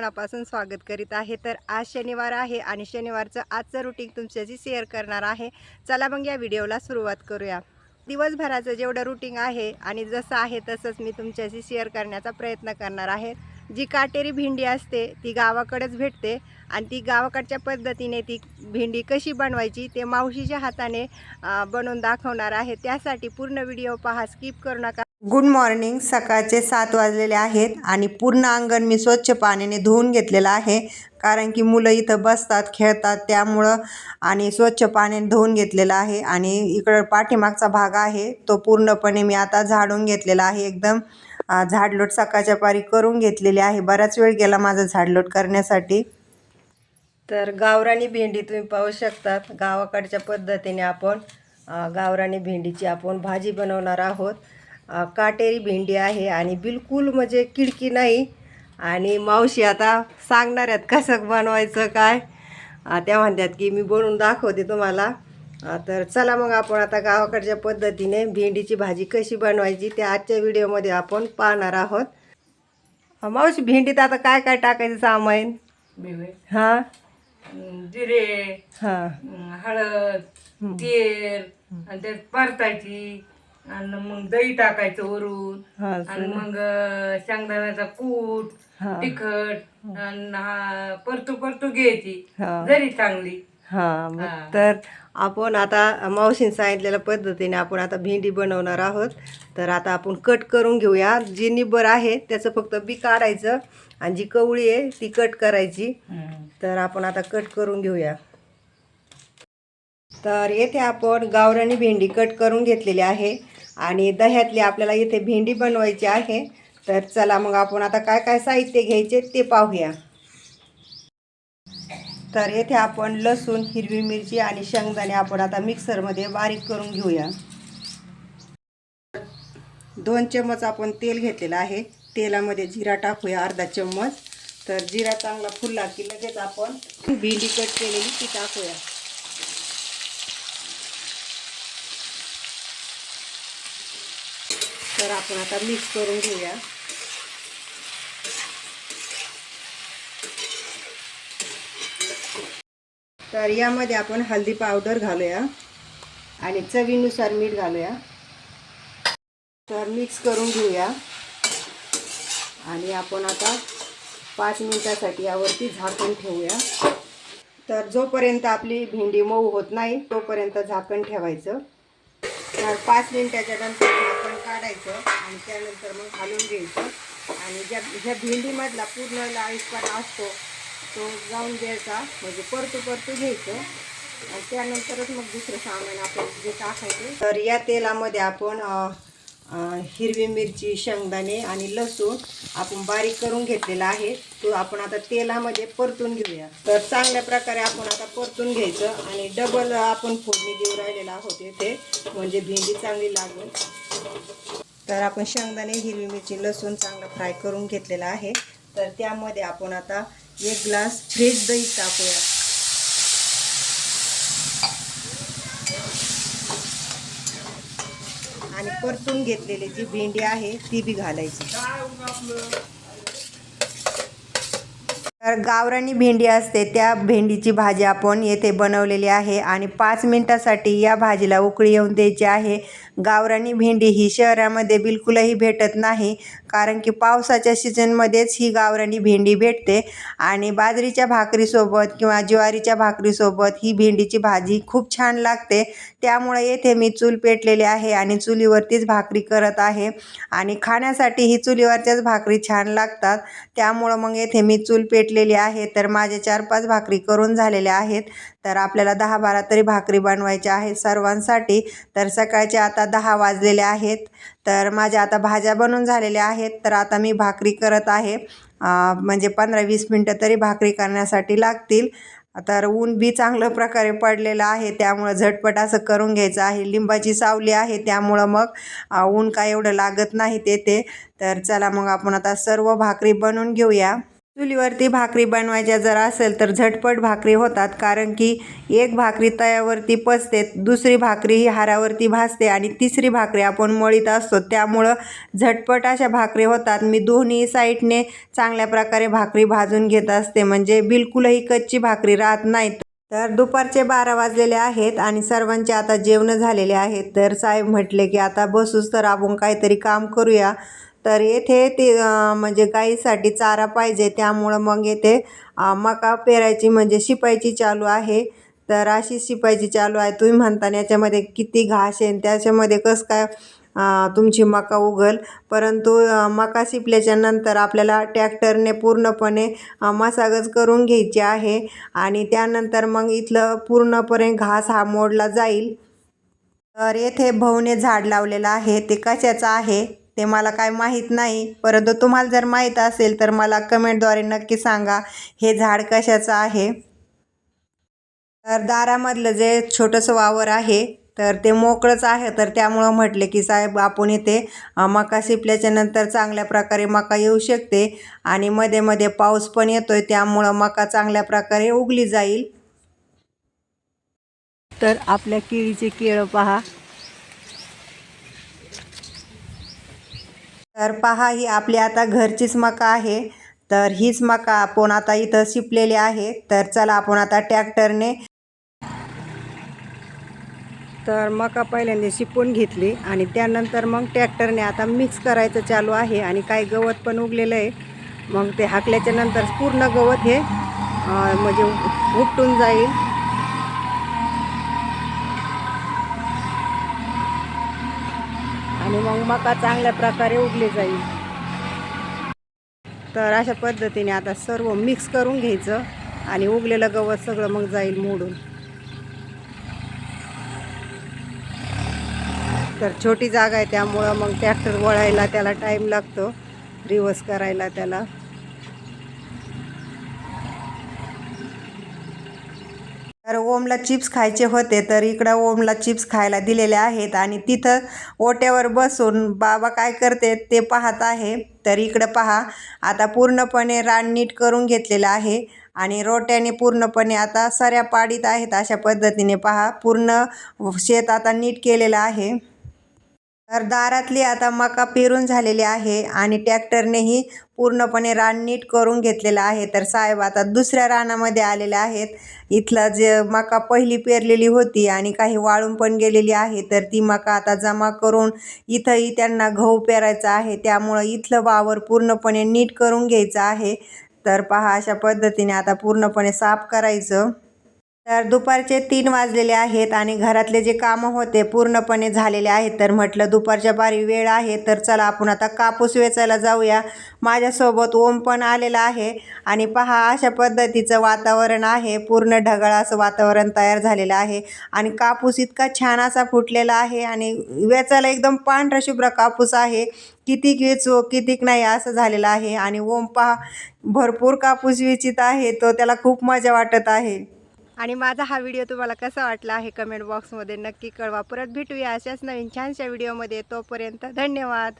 मनापासून स्वागत करीत आहे. तर आज शनिवार आहे आणि शनिवारचं आजचं रुटीन तुमच्याशी शेअर करणार आहे. चला मग या व्हिडिओला सुरुवात करूया. दिवसभराचं जेवढं रुटीन आहे आणि जसं आहे तसंच मी तुमच्याशी शेअर करण्याचा प्रयत्न करणार आहे. जी काटेरी भेंडी असते ती गावाकडेच भेटते आणि ती गावाकडच्या पद्धतीने ती भेंडी कशी बनवायची ते मावशीच्या हाताने बनवून दाखवणार आहे. त्यासाठी पूर्ण व्हिडिओ पहा स्किप करू नका. गुड मॉर्निंग सकाळचे सात वाजलेले आहेत आणि पूर्ण अंगण मी स्वच्छ पाण्याने धुवून घेतलेलं आहे. कारण की मुलं इथं बसतात खेळतात त्यामुळं आणि स्वच्छ पाण्याने धुवून घेतलेलं आहे. आणि इकडं पाठीमागचा भाग आहे तो पूर्णपणे मी आता झाडून घेतलेला आहे एकदम. झाडलोट सकाळच्या पारी करून घेतलेली आहे. बराच वेळ गेला माझा झाडलोट करण्यासाठी. तर गावरानी भेंडी तुम्ही पाहू शकतात. गावाकडच्या पद्धतीने आपण गावरानी भेंडीची आपण भाजी बनवणार आहोत. काटेरी भेंडी आहे आणि बिलकुल म्हणजे किडकी नाही. आणि मावशी आता सांगणार आहेत कसं बनवायचं काय. त्या म्हणतात की मी बनवून दाखवते तुम्हाला. तर चला मग आपण आता गावाकडच्या पद्धतीने भेंडीची भाजी कशी बनवायची ते आजच्या व्हिडिओमध्ये आपण पाहणार आहोत. मावशी भेंडीत आता काय काय टाकायचं सामान? हां? जिरे. हां. हळद तेल आणि त्यात परतायची. आणि मग दही टाकायचं वरून. हां आणि मग शेंगदाण्याचा कूट हा. तिखट आणि हा परतू परतू घ्यायची. हा. जरी चांगली. हा मग. तर आपण आता मावशीने सांगितलेल्या पद्धतीने आपण आता भेंडी बनवणार आहोत. तर आता आपण कट करून घेऊया. जी निबर आहे त्याचं फक्त बी काढायचं. आणि जी कवळी आहे ती कट करायची. तर आपण आता कट करून घेऊया. तर येथे आपण गावरानी भेंडी कट करून घेतलेली आहे आणि दह्यातली आपल्याला इथे भेंडी बनवायची आहे. तर चला मग आपण आता काय काय साहित्य घ्यायचे ते पाहूया. तर येथे आपण लसूण हिरवी मिरची आणि शेंगदाणे आपण आता मिक्सरमध्ये बारीक करून घेऊया. दोन चम्मच आपण तेल घेतलेलं आहे. तेलामध्ये जिरा टाकूया अर्धा चम्मच. तर जिरा चांगला फुलला की लगेच आपण भेंडी कट केलेली ती टाकूया. तर आपण आता मिक्स करून घेऊया. तर यामध्ये आपण हल्दी पावडर घालूया आणि चवीनुसार मीठ घालूया. तर मिक्स करून घेऊया. आणि आपण आता पाच मिनिटासाठी यावरती झाकण ठेवूया. तर जोपर्यंत आपली भेंडी मऊ होत नाही तोपर्यंत झाकण ठेवायचं. तर पाच मिनिटाच्या नंतर आपण काढायचं आणि त्यानंतर मग घालून घ्यायचं. आणि ज्या ज्या भेंडीमधला पूर्ण लाळीसपणा असतो तो जाऊन द्यायचा. म्हणजे परतू परतू घ्यायचं. आणि त्यानंतरच मग दुसरं सामान आपण जे टाकायचं. तर या तेलामध्ये आपण हिरवी मिरची शेंगदाणे आणि लसूण आपण बारीक करून घेतलेला आहे. तो आपण आता तेलामध्ये परतून घेऊया. तर चांगल्या प्रकारे आपण आता परतून घ्यायचं आणि डबल आपण फोडणी देऊ राहिलेला आहोत इथे. म्हणजे भेंडी चांगली लागेल. तर आपण शेंगदाणे हिरवी मिरची लसूण चांगलं फ्राय करून घेतलेलं आहे. तर त्यामध्ये आपण आता एक ग्लास फ्रेश दही टाकूया आणि परतून घेतलेली जी भेंडी आहे ती बी घालायची. तर गावरानी भेंडी असते त्या भेंडीची भाजी आपण येथे बनवलेली आहे आणि पाच मिनिटासाठी या भाजीला उकळी येऊन द्यायची आहे. गावरानी भेंडी ही शहरामध्ये बिलकुलही भेटत नाही कारण की पावसाच्या सीझनमध्येच ही गावरानी भेंडी भेटते आणि बाजरीच्या भाकरीसोबत किंवा ज्वारीच्या भाकरीसोबत ही भेंडीची भाजी खूप छान लागते. त्यामुळे येथे मी चूल पेटलेली आहे आणि चुलीवरतीच भाकरी करत आहे आणि खाण्यासाठी ही चुलीवरच्याच भाकरी छान लागतात. त्यामुळं मग येथे मी चूल पेटलेली आहे तर माझे चार पाच भाकरी करून झालेल्या आहेत. तर आपल्याला दहा बारा तरी भाकरी बनवायच्या आहेत सर्वांसाठी. तर सकाळचे आता दहा वाजलेले आहेत. तर माझ्या आता भाज्या बनून झालेल्या आहेत. तर आता मी भाकरी करत आहे. म्हणजे पंधरा वीस मिनटं तरी भाकरी करण्यासाठी लागतील. तर ऊन बी चांगलं प्रकारे पडलेलं आहे. त्यामुळं झटपट असं करून घ्यायचं आहे. लिंबाची सावली आहे. त्यामुळं मग ऊन काय एवढं लागत नाही तेथे. तर चला मग आपण आता सर्व भाकरी बनवून घेऊया. चुलीवरती भाकरी बनवायच्या जर असेल तर झटपट भाकरी होतात कारण की एक भाकरी तयावरती पचते दुसरी भाकरी ही हारावरती भाजते आणि तिसरी भाकरी आपण मळीत असतो. त्यामुळं झटपट अशा भाकरी होतात. मी दोन्ही साईडने चांगल्या प्रकारे भाकरी भाजून घेत असते म्हणजे बिलकुलही कच्ची भाकरी राहत नाही तर दुपारचे बारा वाजलेले आहेत आणि सर्वांचे आता जेवणं झालेले आहेत. तर साहेब म्हटले की आता बसूच तर आपण काहीतरी काम करूया. तर येथे ते म्हणजे गाईसाठी चारा पाहिजे. त्यामुळं मग येथे मका पेरायची म्हणजे शिपायची चालू आहे. तर अशी शिपायची चालू आहे. तुम्ही म्हणता याच्यामध्ये किती घास आहे आणि त्याच्यामध्ये कसं काय तुमची मका उगल? परंतु मका शिपल्याच्या नंतर आपल्याला ट्रॅक्टरने पूर्णपणे मसागज करून घ्यायची आहे आणि त्यानंतर मग इथलं पूर्णपणे घास हा मोडला जाईल. तर येथे भवने झाड लावलेलं आहे. ते कशाचं आहे? ते मला काय माहीत नाही. परंतु तुम्हाला जर माहीत असेल तर मला कमेंटद्वारे नक्की सांगा. हे झाड कशाचं आहे? तर दारामधलं जे छोटंसं वावर आहे तर ते मोकळंच आहे. तर त्यामुळं म्हटले की साहेब आपण इथे मका शिपल्याच्या नंतर चांगल्या प्रकारे मका येऊ शकते आणि मध्ये मध्ये पाऊस पण येतोय त्यामुळं मका चांगल्या प्रकारे उगली जाईल. तर आपल्या केळीचे केळं पहा. तर पहा ही आपली आता घरचीच मका आहे. तर हीच मका आपण आता इथं शिपलेली आहे. तर चला आपण आता ट्रॅक्टरने तर मका पहिल्यांदा शिपून घेतली आणि त्यानंतर मग ट्रॅक्टरने आता मिक्स करायचं चालू आहे आणि काही गवत पण उगलेलं आहे. मग ते हाकल्याच्या नंतर पूर्ण गवत हे म्हणजे उपटून जाईल. आणि मग मका चांगल्या प्रकारे उगली जाईल. तर अशा पद्धतीने आता सर्व मिक्स करून घ्यायचं आणि उगलेलं गवत सगळं मग जाईल मोडून. तर छोटी जागा आहे त्यामुळं मग ट्रॅक्टर वळायला त्याला टाईम लागतो रिवर्स करायला त्याला. तर ओमला चिप्स खायचे होते तर इकडं ओमला चिप्स खायला दिलेले आहेत आणि तिथं ओट्यावर बसून बाबा काय करते ते पाहत आहे. तर इकडं पहा आता पूर्णपणे रान नीट करून घेतलेलं आहे आणि रोट्याने पूर्णपणे आता सऱ्या पाडीत आहेत अशा पद्धतीने पहा पूर्ण शेत आता नीट केलेलं आहे. तर दारातली आता मका पेरून झालेली आहे आणि ट्रॅक्टरनेही पूर्णपणे रान नीट करून घेतलेलं आहे. तर साहेब आता दुसऱ्या रानामध्ये आलेले आहेत. इथलं जे मका पहिली पेरलेली होती आणि काही वाळून पण गेलेली आहे तर ती मका आता जमा करून इथंही त्यांना गहू पेरायचा आहे. त्यामुळं इथलं वावर पूर्णपणे नीट करून घ्यायचं आहे. तर पहा अशा पद्धतीने आता पूर्णपणे साफ करायचं. तर दुपारचे तीन वाजलेले आहेत आणि घरातले जे कामं होते पूर्णपणे झालेले आहेत. तर म्हटलं दुपारच्या बारी वेळ आहे तर चला आपण आता कापूस वेचायला जाऊया. माझ्यासोबत ओम पण आलेला आहे आणि पहा अशा पद्धतीचं वातावरण आहे. पूर्ण ढगाळ असं वातावरण तयार झालेलं आहे आणि कापूस इतका छान असा फुटलेला आहे आणि वेचायला एकदम पांढरा शुभ्र कापूस आहे. कितीक वेचो कितीक नाही असं झालेलं आहे आणि ओम पहा भरपूर कापूस वेचित आहे तो त्याला खूप मजा वाटत आहे. आणि माझा हा व्हिडिओ तुम्हाला कसा वाटला आहे कमेंट बॉक्समध्ये नक्की कळवा. परत भेटूया अशाच नवीन छानशा व्हिडिओमध्ये. तोपर्यंत धन्यवाद.